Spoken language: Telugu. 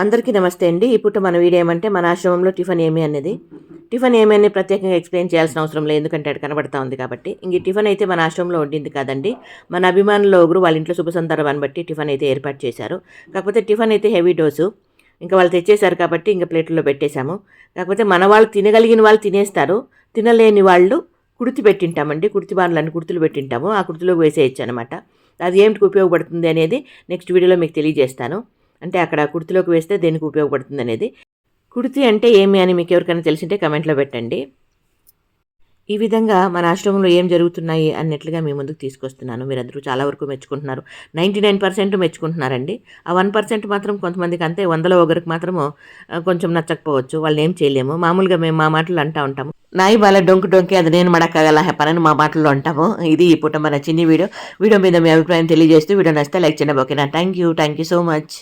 అందరికీ నమస్తే అండి. ఇప్పుడు మన వీడియో ఏమంటే మన ఆశ్రమంలో టిఫిన్ ఏమి అనేది. టిఫిన్ ఏమి అని ప్రత్యేకంగా ఎక్స్ప్లెయిన్ చేయాల్సిన అవసరం లేదు. ఎందుకంటే అది కనబడతా ఉంది కాబట్టి. ఇంక టిఫిన్ అయితే మన ఆశ్రమంలో వండింది కాదండి. మన అభిమానులు ఒకరు వాళ్ళ ఇంట్లో శుభ సందర్భాన్ని బట్టి టిఫిన్ అయితే ఏర్పాటు చేశారు. కాకపోతే టిఫిన్ అయితే హెవీ డోసు. ఇంకా వాళ్ళు తెచ్చేశారు కాబట్టి ఇంకా ప్లేట్లో పెట్టేశాము. కాకపోతే మన వాళ్ళు తినగలిగిన వాళ్ళు తినేస్తారు. తినలేని వాళ్ళు కుర్తి పెట్టింటామండి. కుర్తి బాణలన్నీ కుర్తులు పెట్టింటాము. ఆ కుర్తిలోకి వేసేయచ్చు అనమాట అది ఏమిటికి ఉపయోగపడుతుంది అనేది నెక్స్ట్ వీడియోలో మీకు తెలియజేస్తాను. అంటే అక్కడ కుర్తిలోకి వేస్తే దేనికి ఉపయోగపడుతుంది అనేది కుర్తి అంటే ఏమి అని మీకు ఎవరికైనా తెలిసింటే కమెంట్లో పెట్టండి. ఈ విధంగా మన ఆశ్రమంలో ఏం జరుగుతున్నాయి అన్నట్లుగా మీ ముందుకు తీసుకొస్తున్నాను. మీరందరూ చాలా వరకు మెచ్చుకుంటున్నారు. నైంటీ నైన్ పర్సెంట్ మెచ్చుకుంటున్నారండి. ఆ వన్ పర్సెంట్ మాత్రం కొంతమందికి అంతే వందలో ఒకరికి మాత్రము కొంచెం నచ్చకపోవచ్చు. వాళ్ళని ఏం చేయలేము. మామూలుగా మేము మా మాటలు అంటూ ఉంటాము. నాయి బాల డొంకు డొంకి అది నేను మడక్కగల హెప్పనని మా మాటల్లో అంటాము. ఇది ఈ పూట మన చిన్ని వీడియో. వీడియో మీద మీ అభిప్రాయం తెలియజేస్తూ వీడియో నచ్చితే లైక్ చేయండి. ఓకేనా? Thank you. Thank you so much.